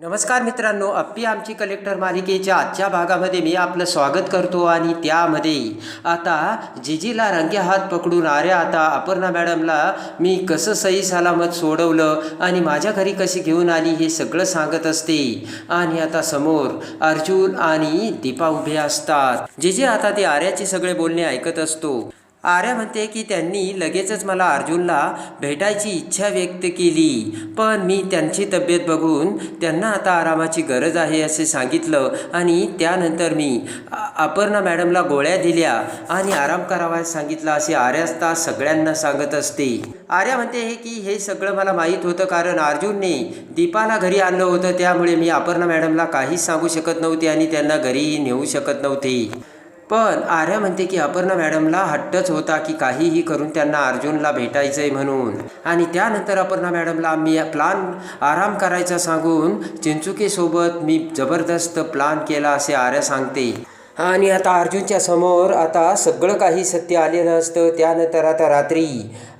नमस्कार मित्रांनो अप्पी आमची कलेक्टर मालिकेच्या आजच्या भागामध्ये मी आपलं स्वागत करतो आणि त्यामध्ये आता जिजीला रंगे हात पकडून आर्या आता अपर्णा मॅडमला मी कसं सही सलामत सोडवलं आणि माझ्या घरी कशी घेऊन आली हे सगळं सांगत असते. आणि आता समोर अर्जुन आणि दीपा उभे असतात. जिजी आता ते आर्याचे सगळे बोलणे ऐकत असतो. आर्या म्हणते की त्यांनी लगेचच मला अर्जुनला भेटायची इच्छा व्यक्त केली. पण मी त्यांची तब्येत बघून त्यांना आता आरामाची गरज आहे असे सांगितलं आणि त्यानंतर मी अपर्णा मॅडमला गोळ्या दिल्या आणि आराम करावा सांगितला असे आर्यास्ता सगळ्यांना सांगत असते. आर्या म्हणते हे की हे सगळं मला माहीत होतं कारण अर्जुनने दीपाला घरी आणलं होतं त्यामुळे मी अपर्णा मॅडमला काहीच सांगू शकत नव्हते आणि त्यांना घरीही नेऊ शकत नव्हते. पण आर्या म्हणते की अपर्णा मॅडमला हट्टच होता की काहीही करून त्यांना अर्जुनला भेटायचं आहे म्हणून. आणि त्यानंतर अपर्णा मॅडमला मी प्लान आराम करायचा सांगून चिंचुकेसोबत मी जबरदस्त प्लान केला असे आर्या सांगते. आणि आता अर्जुनच्या समोर आता सगळं काही सत्य आलेलं असतं. त्यानंतर आता रात्री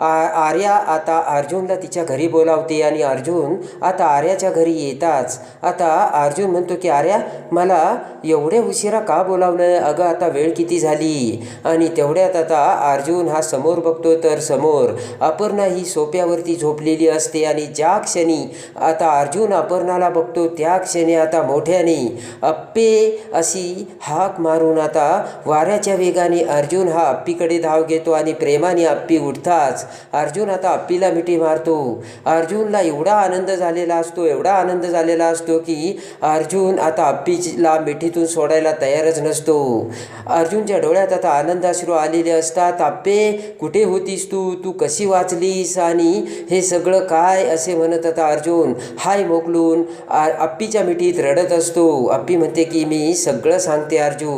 आ आर्या आता अर्जुनला तिच्या घरी बोलावते आणि अर्जुन आता आर्याच्या घरी येताच. आता अर्जुन म्हणतो की आर्या मला एवढ्या उशिरा का बोलावलं अगं आता वेळ किती झाली? आणि तेवढ्यात आता अर्जुन हा समोर बघतो. तर समोर अपर्णा ही सोप्यावरती झोपलेली असते आणि ज्या क्षणी आता अर्जुन अपर्णाला बघतो त्या क्षणी आता मोठ्याने अप्पे अशी हाक मारून आता वाऱ्याच्या वेगाने अर्जुन हा अप्पीकडे धाव घेतो आणि प्रेमाने अप्पी उठताच अर्जुन आता अप्पीला मिठी मारतो. अर्जुनला एवढा आनंद झालेला असतो एवढा आनंद झालेला असतो की अर्जुन आता अप्पीला मिठीतून सोडायला तयारच नसतो. अर्जुनच्या डोळ्यात आता आनंदाश्रू आलेले असतात. अप्पे कुठे होतीस तू? तू कशी वाचलीस? आणि हे सगळं काय? असे म्हणत आता अर्जुन हाय मोकलून आप्पीच्या अप्पीच्या मिठीत रडत असतो. अप्पी म्हणते की मी सगळं सांगते अर्जुन.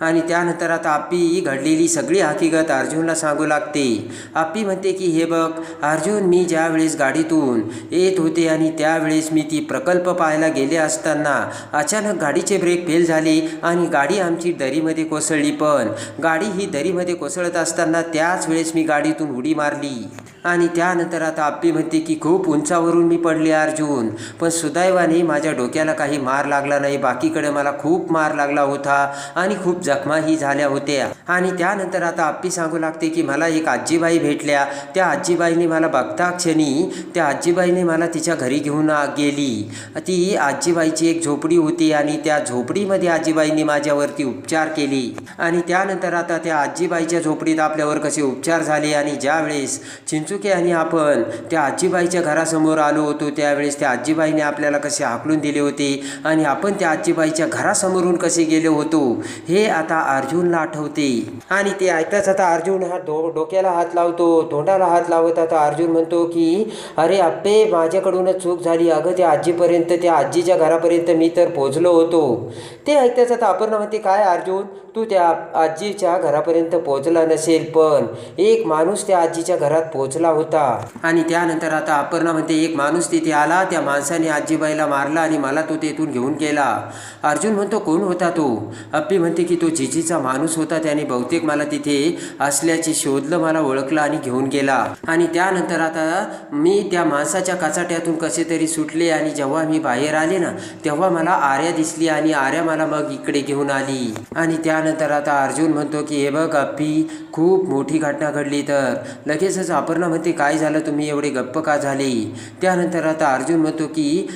आणि त्यानंतर आता अप्पी घडलेली सगळी हकीकत अर्जुनला सांगू लागते. आप्पी म्हणते की हे बघ अर्जुन मी ज्या वेळेस गाडीतून येत होते आणि त्यावेळेस मी ती प्रकल्प पाहायला गेले असताना अचानक गाडीचे ब्रेक फेल झाले आणि गाडी आमची दरीमध्ये कोसळली. पण गाडी ही दरीमध्ये कोसळत असताना त्याच वेळेस मी गाडीतून उडी मारली. आणि त्यानंतर आता आप्पी म्हणते की खूप उंचावरून मी पडले अर्जुन पण सुदैवाने माझ्या डोक्याला काही मार लागला नाही. बाकीकडे मला खूप मार लागला होता आणि खूप जखमाही झाल्या होत्या. आणि त्यानंतर आता आप्पी सांगू लागते की मला एक आजीबाई भेटल्या. त्या आजीबाईने मला बघता क्षणी त्या आजीबाईने मला तिच्या घरी घेऊन गेली. ती आजीबाईची एक झोपडी होती आणि त्या झोपडीमध्ये आजीबाईंनी माझ्यावरती उपचार केले. आणि त्यानंतर आता त्या आजीबाईच्या झोपडीत आपल्यावर कसे उपचार झाले आणि ज्यावेळेस चिंचू आणि आपण त्या आजीबाईच्या घरासमोर आलो होतो. त्यावेळेस त्या आजीबाईने आपल्याला कसे हाकलून दिले होते आणि आपण त्या आजीबाईच्या घरासमोरून कसे गेलो होतो हे आता अर्जुनला आठवते. आणि ते ऐकताच आता अर्जुन हा डो डोक्याला हात लावतो तोंडाला हात लावत आता अर्जुन म्हणतो की अरे आप्पे माझ्याकडूनच चूक झाली. अगं त्या आजीपर्यंत त्या आजीच्या घरापर्यंत मी तर पोचलो होतो. ते ऐकताच आता अपर्णा म्हणते काय अर्जुन तू त्या आजीच्या घरापर्यंत पोचला नसेल पण एक माणूस त्या आजीच्या घरात पोचला होता. आणि त्यानंतर आता अपर्णा म्हणते एक माणूस तिथे आला. त्या माणसाने आजीबाईला मारला आणि मला तो तेथून घेऊन गेला. अर्जुन म्हणतो कोण होता तो? अप्पी म्हणते की तो जिजीचा माणूस होता. त्याने बहुतेक मला तिथे असल्याचे शोधलं मला ओळखलं आणि घेऊन गेला. आणि त्यानंतर आता मी त्या माणसाच्या कचाट्यातून कसे तरी सुटले आणि जेव्हा मी बाहेर आले ना तेव्हा मला आर्या दिसली आणि आर्या मला मग इकडे घेऊन आली. आणि त्यानंतर आता अर्जुन म्हणतो की हे बघ अप्पी खूप मोठी घटना घडली तर. लगेचच अपर्णा म्हणते काय झालं? तुम्ही एवढे गप्प का झाले? त्यानंतर आता अर्जुन म्हणतो की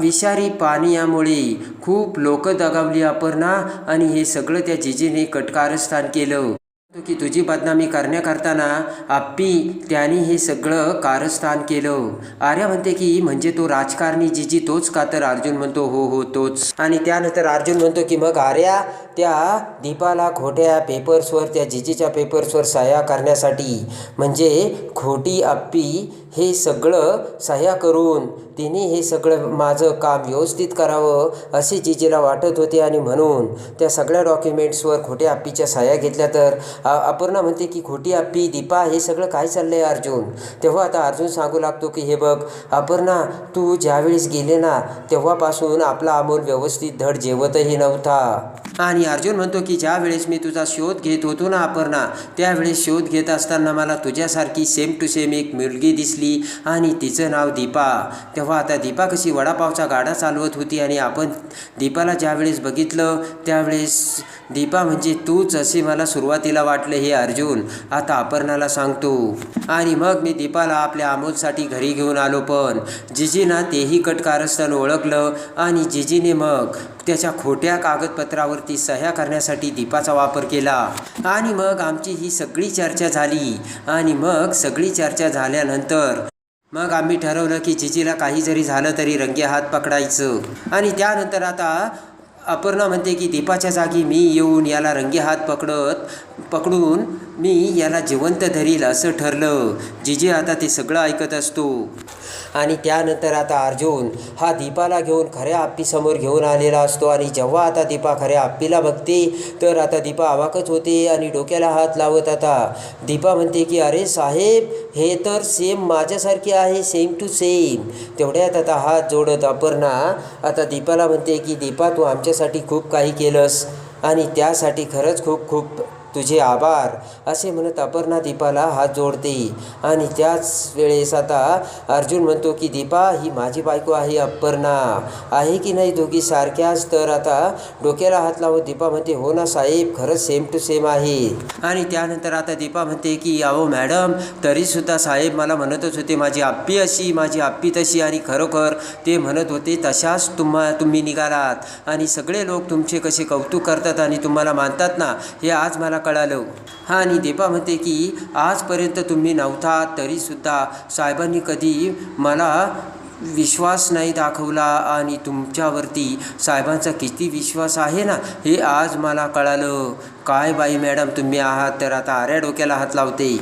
विषारी विषारी पाण्यामुळे खूप लोक दगावली अपर्णा. आणि हे सगळं त्या जिजीने कटकारस्थान केलं. की तुझी बदनामी करण्याकरताना आप्पी त्यांनी हे सगळं कारस्थान केलं. आर्या म्हणते की म्हणजे तो राजकारणी जिजी तोच का तर अर्जुन म्हणतो? हो हो तोच. आणि त्यानंतर अर्जुन म्हणतो की मग आर्या त्या दीपाला खोट्या पेपर्सवर त्या जिजीच्या पेपर्सवर सह्या करण्यासाठी म्हणजे खोटी आप्पी हे सगळं सह्या करून तिने हे सगळं माझं काम व्यवस्थित करावं असे जिजीला वाटत होते आणि म्हणून त्या सगळ्या डॉक्युमेंट्सवर खोट्या आप्पीच्या सह्या घेतल्या तर अपर्णा म्हणते की खोटी आप्पी दीपा हे सगळं काय चाललंय अर्जुन? तेव्हा आता अर्जुन सांगू लागतो की हे बघ अपर्णा तू ज्यावेळेस गेले ना तेव्हापासून आपला अमोल व्यवस्थित धड जेवतही नव्हता. आणि अर्जुन म्हणतो की ज्या वेळेस मी तुझा शोध घेत होतो ना अपर्णा त्यावेळेस शोध घेत असताना मला तुझ्यासारखी सेम टू सेम एक मुलगी दिसली आणि तिचं नाव दीपा. तेव्हा आता दीपा कशी वडापावचा गाडा चालवत होती आणि आपण दीपाला ज्यावेळेस बघितलं त्यावेळेस दीपा म्हणजे तूच असे मला सुरुवातीला वाटलं हे अर्जुन. आता अपर्णाला सांगतो आणि मग मी दीपाला आपल्या अमोलसाठी घरी घेऊन आलो पण जिजीना तेही कटकारस्थान ओळखलं आणि जिजीने मग त्याच्या खोट्या कागदपत्रावरती सह्या करण्यासाठी दीपाचा वापर केला. आणि मग आमची ही सगळी चर्चा झाली. आणि मग सगळी चर्चा झाल्यानंतर मग आम्ही ठरवलं की जिजीला काही जरी झालं तरी रंगे हात पकडायचं. आणि त्यानंतर आता अपर्णा म्हणते की दीपाच्या जागी मी येऊन याला रंगे हात पकडत पकडून मी याला जिवंत धरील असं ठरलं. जिजी आता ते सगळं ऐकत असतो. आणि त्यानंतर आता अर्जुन हा दीपाला घेऊन खऱ्या आप्पीसमोर घेऊन आलेला असतो. आणि जेव्हा आता दीपा खऱ्या आप्पीला बघते तर आता दीपा आवाकच होते आणि डोक्याला हात लावत आता. दीपा म्हणते की अरे साहेब हे तर सेम माझ्यासारखे आहे सेम टू सेम तेवढ्यात आता हात जोडत अपर्णा आता दीपाला म्हणते की दीपा तू आमच्यासाठी खूप काही केलंस आणि त्यासाठी खरंच खूप खूप तुझे आभार. असे म्हणत अपर्णा दीपाला हात जोडते. आणि त्याच वेळेस आता अर्जुन म्हणतो की दीपा ही माझी बायको आहे अपर्णा. आहे की नाही दोघी सारख्याच? तर आता डोक्याला हात लावत दीपा म्हणते हो ना साहेब खरंच सेम टू सेम आहे. आणि त्यानंतर आता दीपा म्हणते की अहो मॅडम तरीसुद्धा साहेब मला म्हणतच होते माझी आप्पी अशी माझी आप्पी तशी आणि खरोखर ते म्हणत होते तशाच तुम्हा तुम्ही निघालात. आणि सगळे लोक तुमचे कसे कौतुक करतात आणि तुम्हाला मानतात ना हे आज मला कळालं. हा आणि दीपा म्हणते की आजपर्यंत तुम्ही नव्हता तरीसुद्धा साहेबांनी कधी मला विश्वास नाही दाखवला आणि तुमच्यावरती साहेबांचा किती विश्वास आहे ना हे आज मला कळालं. काय बाई मॅडम तुम्ही आहात तर आता आऱ्या डोक्याला हात लावते.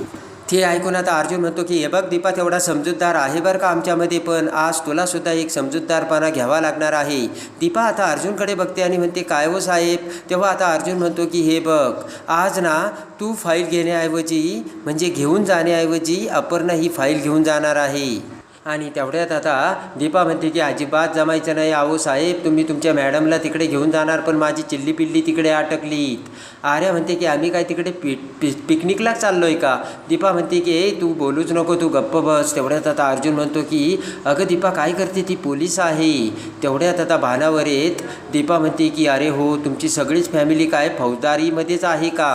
ते ऐकून आता अर्जुन म्हणतो की हे बघ दीपा तेवढा समजूतदार आहे बरं का आमच्यामध्ये पण आज तुला सुद्धा एक समजूतदारपणा घ्यावा लागणार आहे. दीपा आता अर्जुनकडे बघते आणि म्हणते काय हो साहेब? तेव्हा आता अर्जुन म्हणतो की हे बघ आज ना तू फाईल घेण्याऐवजी म्हणजे घेऊन जाण्याऐवजी अपर्णा ही फाईल घेऊन जाणार आहे. आणि तेवढ्यात आता दीपा म्हणते की अजिबात जमायचं नाही आहो साहेब तुम्ही तुमच्या मॅडमला तिकडे घेऊन जाणार पण माझी चिल्ली पिल्ली तिकडे अटकलीत. आर्या म्हणते की आम्ही काय तिकडे पि पि पिकनिकला चाललो आहे का? दीपा म्हणते की ए तू बोलूच नको तू गप्प बस. तेवढ्यात आता अर्जुन म्हणतो की अगं दीपा काय करते ती पोलीस आहे? तेवढ्यात आता भानावर येत दीपा म्हणते की अरे हो तुमची सगळीच फॅमिली काय फौजदारीमध्येच आहे का?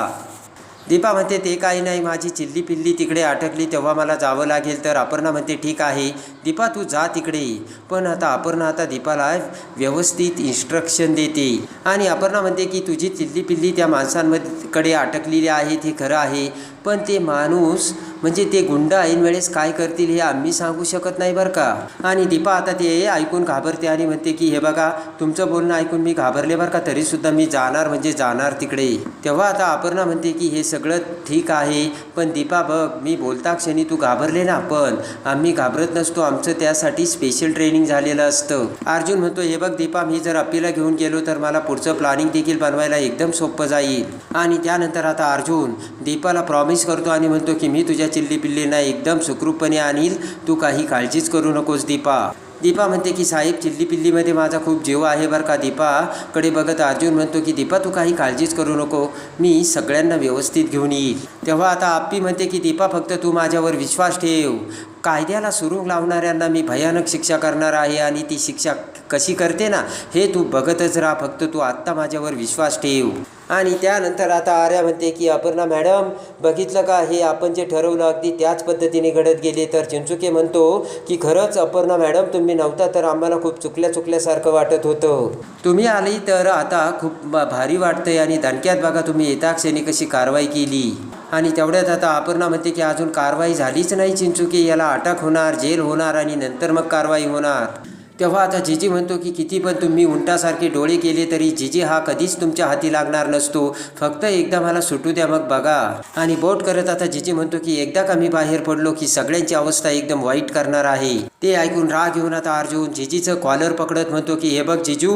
दीपा म्हणते ते काही नाही माझी चिल्ली पिल्ली तिकडे अटकली तेव्हा मला जावं लागेल. तर अपर्णा म्हणते ठीक आहे. दीपा तू जा तिकडे. पण आता अपर्णा आता दीपाला व्यवस्थित इन्स्ट्रक्शन देते. आणि अपर्णा म्हणते की तुझी चिल्ली पिल्ली त्या माणसांकडे अटकलेली आहे ते खरं आहे. पण ते माणूस म्हणजे ते गुंड ऐन वेळेस काय करतील हे आम्ही सांगू शकत नाही बरं का? आणि दीपा आता ते ऐकून घाबरते आणि म्हणते की हे बघा तुमचं बोलणं ऐकून मी घाबरले बरं का? तरीसुद्धा मी जाणार म्हणजे जाणार तिकडे. तेव्हा आता अपर्णा म्हणते की हे सगळं ठीक आहे पण दीपा बघ मी बोलता क्षणी तू घाबरले ना पण आम्ही घाबरत नसतो आमचं त्यासाठी स्पेशल ट्रेनिंग झालेलं असतं. अर्जुन म्हणतो हे बघ दीपा मी जर अप्पीला घेऊन गेलो तर मला पुढचं प्लॅनिंग देखील बनवायला एकदम सोपं जाईल. आणि त्यानंतर आता अर्जुन दीपाला प्रॉमिस करतो आणि म्हणतो की मी तुझ्या चिल्ली पिल्लींना एकदम सुखरूपपणे आणील. तू काही काळजीच करू नकोस दीपा. दीपा म्हणते की साहेब चिल्ली पिल्लीमध्ये माझा खूप जीव आहे बरं का दीपाकडे बघत अर्जुन म्हणतो की दीपा तू काही काळजीच करू नको मी सगळ्यांना व्यवस्थित घेऊन येईल. तेव्हा आता आप्पी म्हणते की दीपा फक्त तू माझ्यावर विश्वास ठेव. कायद्याला सुरू लावणाऱ्यांना मी भयानक शिक्षा करणार आहे आणि ती शिक्षा कशी करते ना हे तू बघतच राहा फक्त तू आत्ता माझ्यावर विश्वास ठेव. आणि त्यानंतर आता आर्या म्हणते की अपर्णा मॅडम बघितलं का? हे आपण जे ठरवलं अगदी त्याच पद्धतीने घडत गेले. तर चिंचुके म्हणतो की खरंच अपर्णा मॅडम तुम्ही नव्हता तर आम्हाला खूप चुकल्या चुकल्यासारखं वाटत होतं. तुम्ही आली तर आता खूप भारी वाटतंय आणि दणक्यात बघा तुम्ही येता क्षणी कशी कारवाई केली. आणि तेवढ्यात आता अपर्णा म्हणते की अजून कारवाई झालीच नाही चिंचुके याला अटक होणार जेल होणार आणि नंतर मग कारवाई होणार. तेव्हा आता जिजी म्हणतो की किती पण तुम्ही उंटासारखे डोळे केले तरी जिजी हा कधीच तुमच्या हाती लागणार नसतो. फक्त एकदा मला सुटू द्या मग बघा. आणि बोट करत आता जिजी म्हणतो की एकदा का मी बाहेर पडलो की सगळ्यांची अवस्था एकदम वाईट करणार आहे. ते ऐकून राग येऊन आता अर्जुन जिजीचं कॉलर पकडत म्हणतो की हे बघ जिजू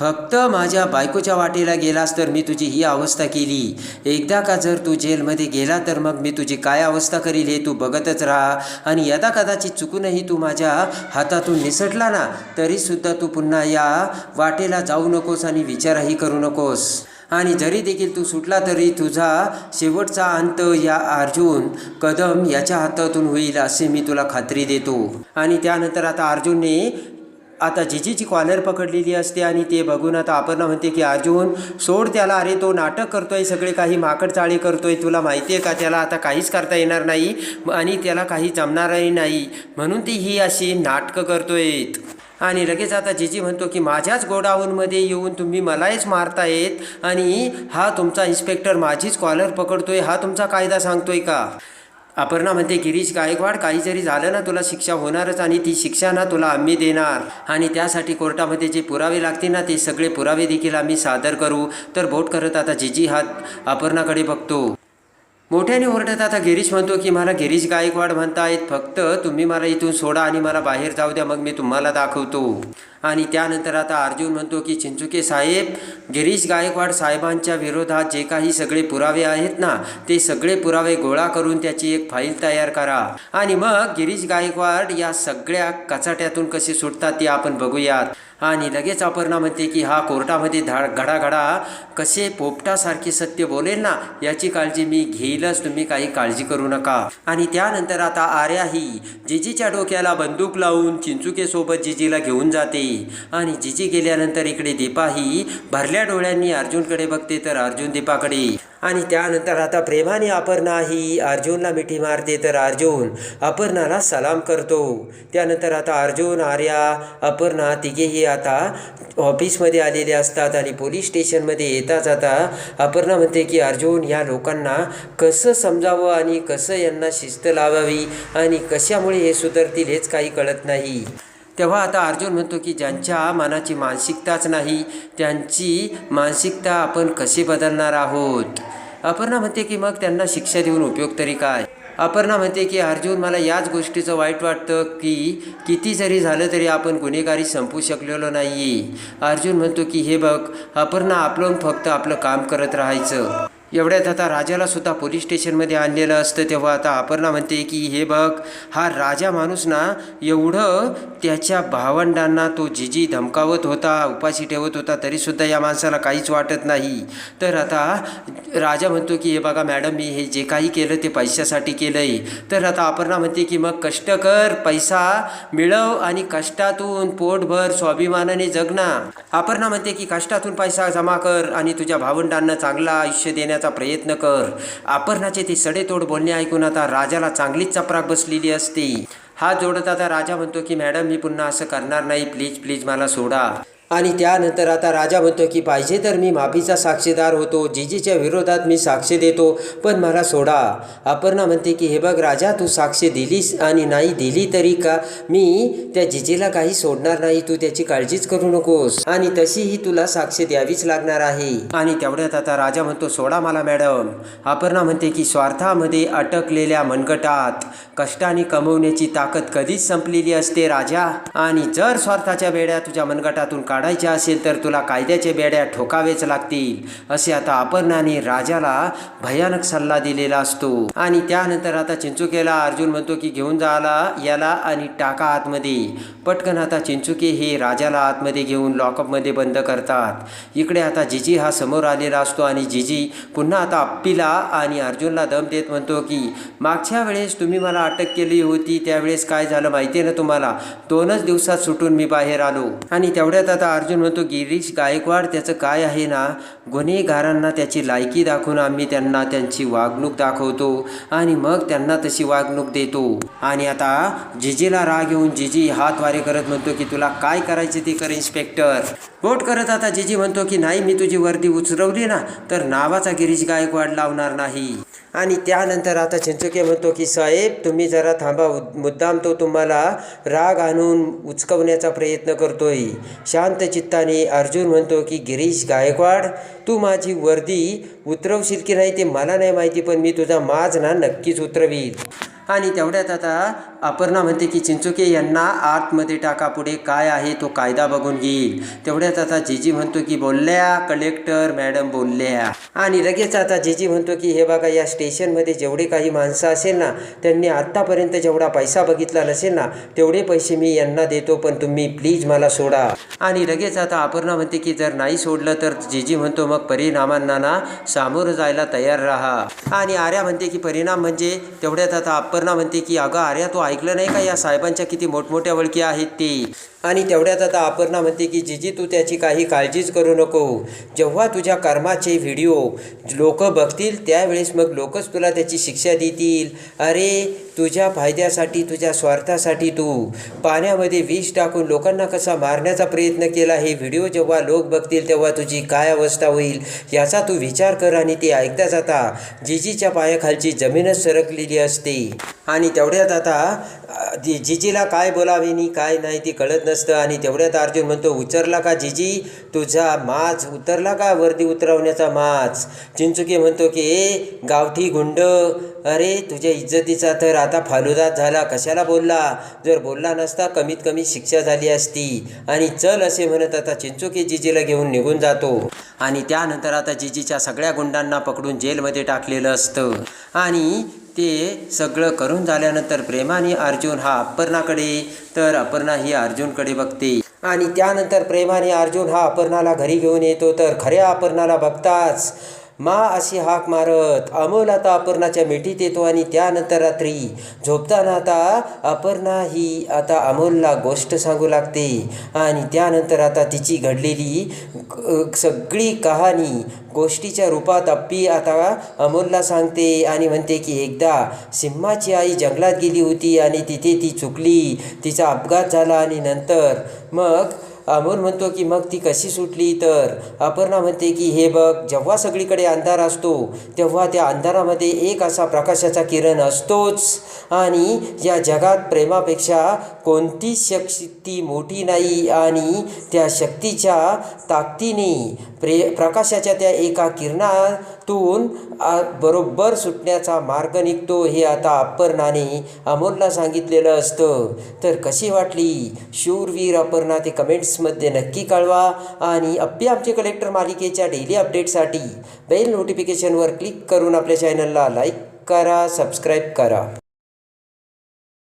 फक्त माझ्या बायकोच्या वाटेला गेलास तर मी तुझी ही अवस्था केली. एकदा का जर तू जेलमध्ये गेला तर मग मी तुझी काय अवस्था करील हे तू बघतच राहा. आणि यदा कदाचित चुकूनही तू माझ्या हातातून निसटला ना तरीसुद्धा तू पुन्हा या वाटेला जाऊ नकोस आणि विचारही करू नकोस. आणि जरी देखील तू सुटला तरी तुझा शेवटचा अंत या अर्जुन कदम याच्या हातातून होईल असे मी तुला खात्री देतो. आणि त्यानंतर आता अर्जुनने आता जिजीची कॉलर पकडलेली असते आणि ते बघून आता अपर्णा म्हणते की अर्जुन सोड त्याला. अरे तो नाटक करतोय सगळे काही माकड चाळी करतोय. तुला माहिती आहे का? त्याला आता काहीच करता येणार नाही आणि त्याला काही जमणारही नाही. म्हणून ती ही अशी नाटकं करतोय आणि लगेच आता जिजी म्हणतो की माझ्याच गोडाऊनमध्ये येऊन तुम्ही मलाच मारतायत आणि हा तुमचा इन्स्पेक्टर माझीच कॉलर पकडतोय हा तुमचा कायदा सांगतोय का? अपर्णा म्हणते गिरीश गायकवाड काही जरी झालं ना तुला शिक्षा होणारच आणि ती शिक्षा ना तुला आम्ही देणार. आणि त्यासाठी कोर्टामध्ये जे पुरावे लागतील ना ते सगळे पुरावे देखील आम्ही सादर करू. तर बोट करत आता जिजी हात अपर्णाकडे बघतो. मोठ्याने ओरडत आता गिरीश म्हणतो की मला गिरीश गायकवाड म्हणतायत फक्त तुम्ही मला इथून सोडा आणि मला बाहेर जाऊ द्या मग मी तुम्हाला दाखवतो. आणि त्यानंतर आता अर्जुन म्हणतो की चिंचुके साहेब गिरीश गायकवाड साहेबांच्या विरोधात जे काही सगळे पुरावे आहेत ना ते सगळे पुरावे गोळा करून त्याची एक फाईल तयार करा. आणि मग गिरीश गायकवाड या सगळ्या कचाट्यातून कसे सुटतात ते आपण बघूयात. आणि लगेच अपर्णा म्हणते की हा कोर्टामध्ये धा घडाघडा कसे पोपटासारखे सत्य बोलेल ना याची काळजी मी घेईलच. तुम्ही काही काळजी करू नका. आणि त्यानंतर आता आर्याही जिजीच्या डोक्याला बंदूक लावून चिंचुकेसोबत जिजीला घेऊन जाते. आणि जिजी गेल्यानंतर इकडे दीपाही भरल्या डोळ्यांनी अर्जुनकडे बघते तर अर्जुन दीपाकडे आणि त्यानंतर आता प्रेमाने अपर्णा ही अर्जुनला मिठी मारते तर अर्जुन अपर्णाला सलाम करतो. त्यानंतर आता अर्जुन आर्या अपर्णा तिघेही आता ऑफिसमध्ये आलेले असतात आणि पोलीस स्टेशनमध्ये येता जाता अपर्णा म्हणते की अर्जुन या लोकांना कसं समजावं आणि कसं यांना शिस्त लावावी आणि कशामुळे हे सुधारतील हेच काही कळत नाही. तेव्हा आता अर्जुन म्हणतो की ज्यांच्या मनाची मानसिकताच नाही त्यांची मानसिकता आपण कशी बदलणार आहोत? अपर्णा म्हणते की मग त्यांना शिक्षा देऊन उपयोग तरी काय? अपर्णा म्हणते की अर्जुन मला याच गोष्टीचं वाईट वाटतं की किती जरी झालं तरी आपण गुन्हेगारी संपू शकलेलो नाही अर्जुन म्हणतो की हे बघ अपर्णा आपलं फक्त आपलं काम करत राहायचं. एवढ्यात आता राजाला सुद्धा पोलीस स्टेशनमध्ये आणलेलं असतं. तेव्हा आता अपर्णा म्हणते की हे बघ हा राजा माणूस ना एवढं त्याच्या भावंडांना तो जिजी धमकावत होता उपाशी ठेवत होता तरीसुद्धा या माणसाला काहीच वाटत नाही. तर आता राजा म्हणतो की हे बघा मॅडम मी हे जे काही केलं ते पैशासाठी केलं आहे तर आता अपर्णा म्हणते की मग कष्ट कर पैसा मिळव आणि कष्टातून पोटभर स्वाभिमानाने जगना अपर्णा म्हणते की कष्टातून पैसा जमा कर आणि तुझ्या भावंडांना चांगलं आयुष्य देण्याचा प्रयत्न कर. अपर्णाचे ते सडेतोड बोलणे ऐकून आता राजाला चांगलीच चपराक बसलेली असते. हात जोडत आता राजा म्हणतो की मॅडम मी पुन्हा असं करणार नाही. प्लीज प्लीज मला सोडा. आणि त्यानंतर आता राजा म्हणतो की पाहिजे तर मी माफीचा साक्षीदार होतो जिजीच्या विरोधात मी साक्ष देतो पण मला सोडा. अपर्णा म्हणते की हे बघ राजा तू साक्ष दिलीस आणि नाही दिली तरी का मी त्या जिजीला काही सोडणार नाही तू त्याची काळजीच करू नकोस. आणि तशीही तुला साक्ष द्यावीच लागणार आहे. आणि तेवढ्यात आता राजा म्हणतो सोडा मला मॅडम. अपर्णा म्हणते की स्वार्थामध्ये अटकलेल्या मनगटात कष्टाने कमवण्याची ताकद कधीच संपलेली असते राजा. आणि जर स्वार्थाच्या वेड्या तुझ्या मनगटातून काढ काढायचे असेल तर तुला कायद्याच्या बेड्या ठोकावेच लागतील. असे आता अपर्णाने राजाला भयानक सल्ला दिलेला असतो. आणि त्यानंतर आता चिंचुकेला अर्जुन म्हणतो की घेऊन जाला याला आणि टाका आतमध्ये. पटकन आता चिंचुके हे राजाला आतमध्ये घेऊन लॉकअपमध्ये बंद करतात. इकडे आता जिजी हा समोर आलेला असतो आणि जिजी पुन्हा आता अप्पीला आणि अर्जुनला दम देत म्हणतो की मागच्या वेळेस तुम्ही मला अटक केली होती त्यावेळेस काय झालं माहिती आहे ना तुम्हाला? दोनच दिवसात सुटून मी बाहेर आलो. आणि तेवढ्यात आता अर्जुन म्हणतो गिरीश गायकवाड त्याचं काय आहे ना? गुन्हेगारांना त्याची लायकी दाखवून आम्ही त्यांना त्यांची वागणूक दाखवतो आणि मग त्यांना तशी वागणूक देतो. आणि आता जिजीला राग येऊन जिजी हात वारे करत म्हणतो की तुला काय करायचे ते कर इन्स्पेक्टर. बोट करत आता जिजी म्हणतो की नाही मी तुझी वर्दी उचरवली ना तर नावाचा गिरीश गायकवाड लावणार नाही. आणि त्यानंतर आता चिंचुके म्हणतो की साहेब तुम्ही जरा थांबा मुद्दाम तो तुम्हाला राग आणून उचकवण्याचा प्रयत्न करतोय. शांत चित्ताने अर्जुन म्हणतो की गिरीश गायकवाड तू माझी वर्दी उतरवशील की नाही ते मला नाही माहिती पण मी तुझा माज ना नक्कीच उतरवील आणि तेवढ्यात आता अपर्णा म्हणते की चिंचुके यांना आतमध्ये टाका पुढे. काय आहे तो कायदा बघून घेईल. तेवढ्याच आता जीजी म्हणतो की बोलल्या कलेक्टर मॅडम बोलल्या. आणि लगेच आता जीजी म्हणतो की हे बघा या स्टेशनमध्ये जेवढे काही माणसं असेल ना त्यांनी आत्तापर्यंत जेवढा पैसा बघितला नसेल ना तेवढे पैसे मी यांना देतो पण तुम्ही प्लीज मला सोडा. आणि लगेच आता अपर्णा म्हणते की जर नाही सोडलं तर जीजी म्हणतो मग परिणामांना ना सामोरं जायला तयार राहा. आणि आर्या म्हणते की परिणाम म्हणजे? तेवढ्यात आता अपर्णा म्हणते की अगं आर्या तो ऐकलं नाही का? या साहेबांच्या किती मोठमोठ्या ओळखी आहेत ते. आणि तेवढ्यात आता अपर्णा म्हणते की जिजी तू त्याची काही काळजीच करू नको. जेव्हा तुझ्या कर्माचे व्हिडिओ लोक बघतील त्यावेळेस मग लोकच तुला त्याची शिक्षा देतील. अरे तुझ्या फायद्यासाठी तुझ्या स्वार्थासाठी तू. पाण्यामध्ये विष टाकून लोकांना कसा मारण्याचा प्रयत्न केला हे व्हिडिओ जेव्हा लोक बघतील तेव्हा तुझी काय अवस्था होईल याचा तू विचार कर आणि ते ऐकता जाता. जिजीच्या पायाखालची जमीनच सरकलेली असते. आणि तेवढ्यात आता जी जिजीला काय बोलावे काय नाही ते कळत नसतं आणि तेवढ्यात अर्जुन म्हणतो उचरला का जिजी? तुझा माच उतरला का वर्दी उतरवण्याचा माच चिंचुके म्हणतो की ए गावठी गुंड अरे तुझ्या इज्जतीचा तर आता फालुदात झाला कशाला बोलला? जर बोलला नसता कमीत कमी शिक्षा झाली असती. आणि चल असे म्हणत आता चिंचुके जिजीला घेऊन निघून जातो. आणि त्यानंतर आता जिजीच्या सगळ्या गुंडांना पकडून जेलमध्ये टाकलेलं असतं. आणि ते सगळं करून झाल्यानंतर प्रेमाने अर्जुन हा अपर्णाकडे तर अपर्णा ही अर्जुनकडे बघते. आणि त्यानंतर प्रेमाने अर्जुन हा अपर्णाला घरी घेऊन येतो तर खऱ्या अपर्णाला बघताच मा अशी हाक मारत अमोल आता अपर्णाच्या मिठीत येतो आणि त्यानंतर रात्री झोपताना आता अपर्णा ही आता अमोलला गोष्ट सांगू लागते. आणि त्यानंतर आता तिची घडलेली सगळी कहाणी गोष्टीच्या रूपात अप्पी आता अमोलला सांगते आणि म्हणते की एकदा सिम्हाची आई जंगलात गेली होती आणि तिथे ती चुकली तिचा अपघात झाला आणि नंतर मग अमोल म्हणतो की मग ती कशी सुटली तर? अपर्णा म्हणते की हे बघ जेव्हा सगळीकडे अंधार असतो तेव्हा त्या अंधारामध्ये एक असा प्रकाशाचा किरण असतोच. आणि या जगात प्रेमापेक्षा कोणतीच शक्ती मोठी नाही आणि त्या शक्तीच्या ताकदीने प्रे प्रकाशाच्या त्या एका किरणा तून बरोबर सुटण्याचा मार्ग निघतो हे आता अपर्णाने अमोलला सांगितलेलं असतं. तर कशी वाटली? शूरवीर अपर्णा ते कमेंट्समध्ये नक्की कळवा आणि अप्पी आमचे कलेक्टर मालिकेच्या डेली अपडेटसाठी बेल नोटिफिकेशनवर क्लिक करून आपल्या चॅनलला लाईक करा सबस्क्राईब करा.